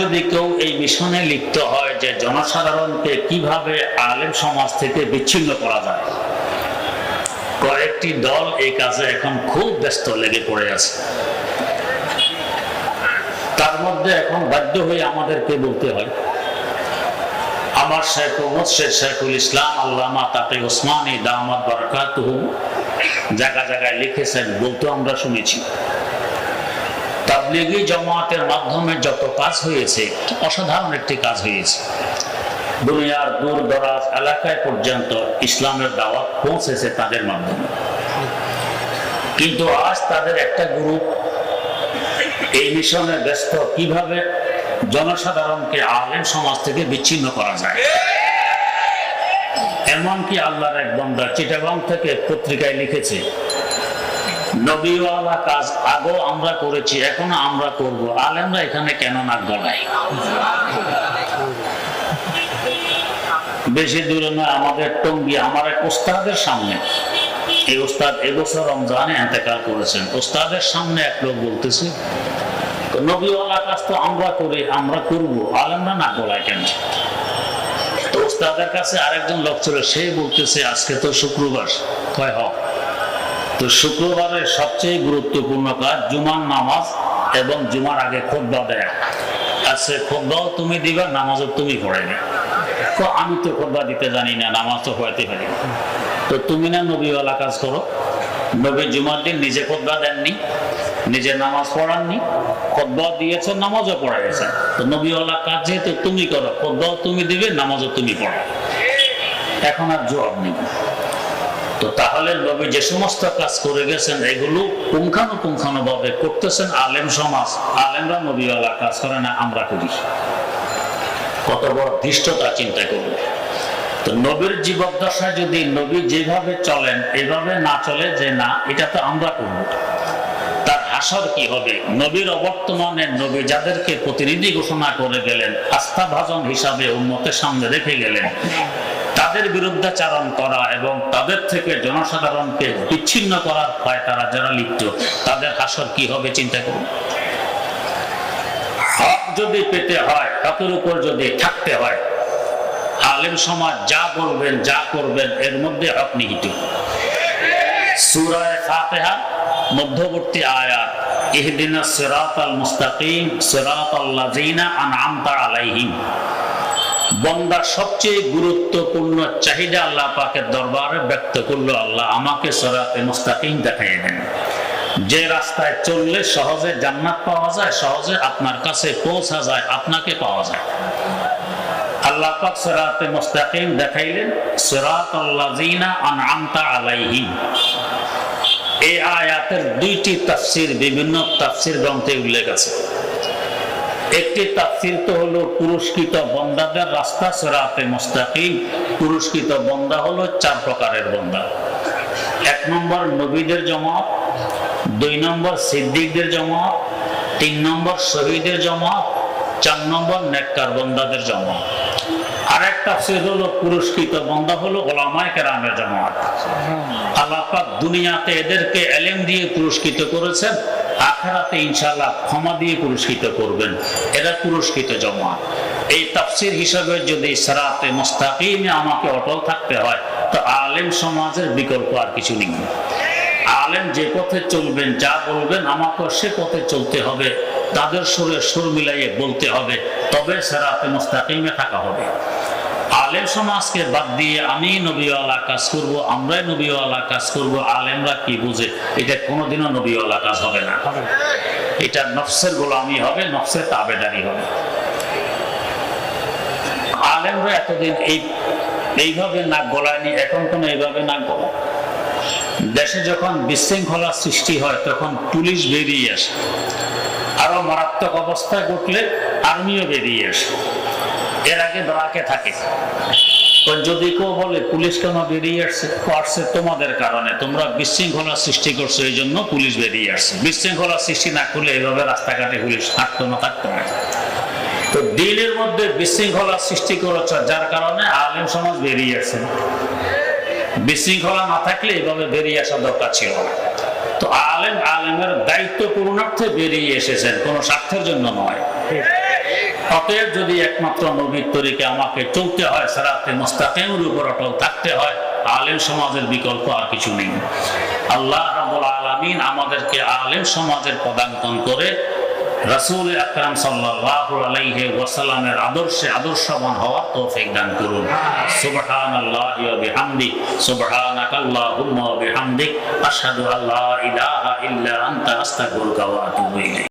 যদি কেউ এই মিশনে লিপ্ত হয় যে জনসাধারণকে কীভাবে আলেম সমাজ থেকে বিচ্ছিন্ন করা যায়? কয়েকটি দল এই কাজে এখন খুব ব্যস্ত লেগে পড়ে আছে। তার মধ্যে এখন বাধ্য হয়ে আমাদেরকে বলতে হয়, আমার শেখ মুর্শেদ শেখুল ইসলাম আল্লামা তাতে ওসমানী দামাত বরকাতুহু জায়গা জায়গায় লিখেছেন, বলতে আমরা শুনেছি। তাবলিগি জমাতের মাধ্যমে যত কাজ হয়েছে, অসাধারণ একটি কাজ হয়েছে। দুনিয়ার দূর দরাজ এলাকায় পর্যন্ত ইসলামের দাওয়াত পৌঁছেছে তাদের মাধ্যমে। কিন্তু আজ তাদের একটা গ্রুপ এই মিশনে ব্যস্ত। কীভাবে জনসাধারণকে আলেম সমাজ থেকে বিচ্ছিন্ন করা যায়? এমনকি আল্লাহর এক বন্দা চিটাগাং থেকে পত্রিকায় লিখেছে নবীওয়ালা কাজ আমরা করেছি, এখনও আমরা করব। আলেমরা এখানে কেন বেশি দূরে নয়, আমাদের টঙ্গি, আমার এক ওস্তাদের সামনে। এই ওস্তাদ এবছর রমজানে করেছেন। ওস্তাদের সামনে এক লোক বলতেছে নবীওয়ালা কাজ তো আমরা করি, আমরা করব। আলেমরা না গলায় কেন? তো ওস্তাদের কাছে আরেকজন লোক ছিল, সে বলতেছে, আজকে তো শুক্রবার। কয়, হ। তো শুক্রবারের সবচেয়ে গুরুত্বপূর্ণ কাজ জুমার নামাজ এবং জুমার আগে খোদ্া দেয়া। আজকে খোদ্াও তুমি দিবা, নামাজও তুমি পড়াইবে তো আমি তো খোদ্া দিতে জানি না, নামাজ তো পড়াইতে পারি। তো তুমি না নবীওয়ালা কাজ করো। নবী জুমার দিন নিজে খোদ্া দেননি, নিজে নামাজ পড়াননি, খোদ্া দিয়েছেন নামাজও পড়াইয়েছেন তো নবীওয়ালা কাজ যেহেতু তুমি করো, খোদ্াও তুমি দিবে, নামাজও তুমি পড়ো এখন আর জবাব নেই। তো তাহলে নবী যে সমস্ত কাজ করে গেছেন, এগুলো পুঙ্খানুপুঙ্খানু ভাবে করতেছেন আলেম সমাজ। আলেমরা নবীওয়ালা কাজ করে না, আমরা করি। কত বড় ধৃষ্টতা চিন্তা করুন তো নবীর জীবদ্দশায় যদি নবী যেভাবে চলেন, এভাবে না চলে যে না, এটা তো আমরা করব। তার আসর কি হবে? নবীর অবর্তমানে নবী যাদেরকে প্রতিনিধি ঘোষণা করে গেলেন, আস্থাভাজন হিসাবে উন্মতের সামনে রেখে গেলেন। তাদের বিরুদ্ধাচারণ করা এবং তাদের থেকে জনসাধারণকে বিচ্ছিন্ন করার হয় তারা যারা লিপ্ত, তাদের হাসর কি হবে চিন্তা করুন। হক যদি পেতে হয়, হকের উপর যদি থাকতে হয়, আলেম সমাজ যা বলবেন, যা করবেন, এর মধ্যে হক নিহিত। সূরায়ে ফাতিহা, মধ্যবর্তী আয়াত, ইহদিনা সিরাতাল মুস্তাকিম, সিরাতাল লাযিনা আনআমতা আলাইহিম। বন্দার সবচেয়ে গুরুত্বপূর্ণ চাহিদা আল্লাহ পাকের দরবারে ব্যক্ত করল আল্লাহ, আমাকে সরাতে মুস্তাকিম দেখাই দেন। যে রাস্তায় চললে সহজে জান্নাত পাওয়া যায়, সহজে আপনার কাছে পৌঁছা যায়, আপনাকে পাওয়া যায়। আল্লাহ পাক সিরাতে মুস্তাকিম দেখাইলেন, সিরাতাল্লাযিনা আনআমতা আলাইহিম। এই আয়াতের দুইটি তাফসীর, বিভিন্ন তাফসীর গ্রন্থে উল্লেখ আছে। একটি তাফসীর তো হলো, পুরস্কৃত বন্দাদের রাস্তা সিরাতে মুস্তাকিম। পুরস্কৃত বন্দা হলো চার প্রকারের বন্দা। এক নম্বর নবীদের জমাত, দুই নম্বর সিদ্দিকদের জমাত, তিন নম্বর শহীদের জমাত, চার নম্বর নেককার বন্দাদের জমাত। আর এক তাফসীর হলো, পুরস্কৃত বন্দা হলো ওলামায়ে কেরামের জমাত। আল্লাহ দুনিয়াতে এদেরকে এলেম দিয়ে পুরস্কৃত করেছেন। আখেরাতে ইনশাল্লাহ ক্ষমা দিয়ে পুরস্কৃত করবেন। এরা পুরস্কৃত জমা। এই তাফসির হিসাবে যদি সারাতে মুস্তাকিমে আমাকে অটল থাকতে হয়, তো আলেম সমাজের বিকল্প আর কিছু নেই। আলেম যে পথে চলবেন, যা বলবেন আমাকে সে পথে চলতে হবে। তাদের সুরে সুর মিলাইয়ে বলতে হবে, তবে সেরাতে মুস্তাকিমে থাকা হবে। আলেম সমাজকে বাদ দিয়ে আমি নবীওয়ালা কাজ করব আমরাই নবীওয়ালা কাজ করব আলেমরা কি বুঝে? এটা কোনোদিনও নবীওয়ালা কাজ হবে না। এটা নফসের গোলামি হবে নফসের তাবেদারি হবে। আলেমরা এতদিন এই এইভাবে নাক গলায়নি এখন কোনো এইভাবে নাক গলা দেশে যখন বিশৃঙ্খলা সৃষ্টি হয় তখন পুলিশ বেরিয়ে আসে। আরও মারাত্মক অবস্থায় ঘটলে আর্মিও বেরিয়ে আসে। এর আগে ধরাকে থাকে। যদি কেউ বলে, পুলিশ কেন বেরিয়ে আসছে? আসছে তোমাদের কারণে। তোমরা বিশৃঙ্খলা সৃষ্টি করছ, এই জন্য পুলিশ বেরিয়ে আসছে। বিশৃঙ্খলা সৃষ্টি না করলে এইভাবে রাস্তাঘাটে পুলিশ না, থাকতো না। তো দিনের মধ্যে বিশৃঙ্খলা সৃষ্টি করেছ, যার কারণে আলেম সমাজ বেরিয়ে আসছে। বিশৃঙ্খলা না থাকলে এইভাবে বেরিয়ে আসা দরকার ছিল না। তো আলেম, আলেমের দায়িত্ব পূর্ণার্থে বেরিয়ে এসেছেন, কোনো স্বার্থের জন্য নয়। অতএব যদি একমাত্র নবীর তরিকে আমাকে চলতে হয়, সেরাতে মোস্তাকিমের উপর অটল থাকতে হয়, আলেম সমাজের বিকল্প আর কিছু নেই। আল্লাহ রাব্বুল আলামিন আমাদেরকে আলেম সমাজের পদাঙ্কন করে রাসূল আকরাম সাল্লাল্লাহু আলাইহি ওয়াসাল্লামের আদর্শে আদর্শবান হওয়ার তৌফিক দান করুন। সুবহানাল্লাহি ওয়া বিহামদি সুবহানাকাল্লাহুম্মা ওয়া বিহামদিক আশহাদু আল্লা ইলাহা ইল্লা আনতা, আস্তাগফিরুকা ওয়া আতুবু ইলাইক।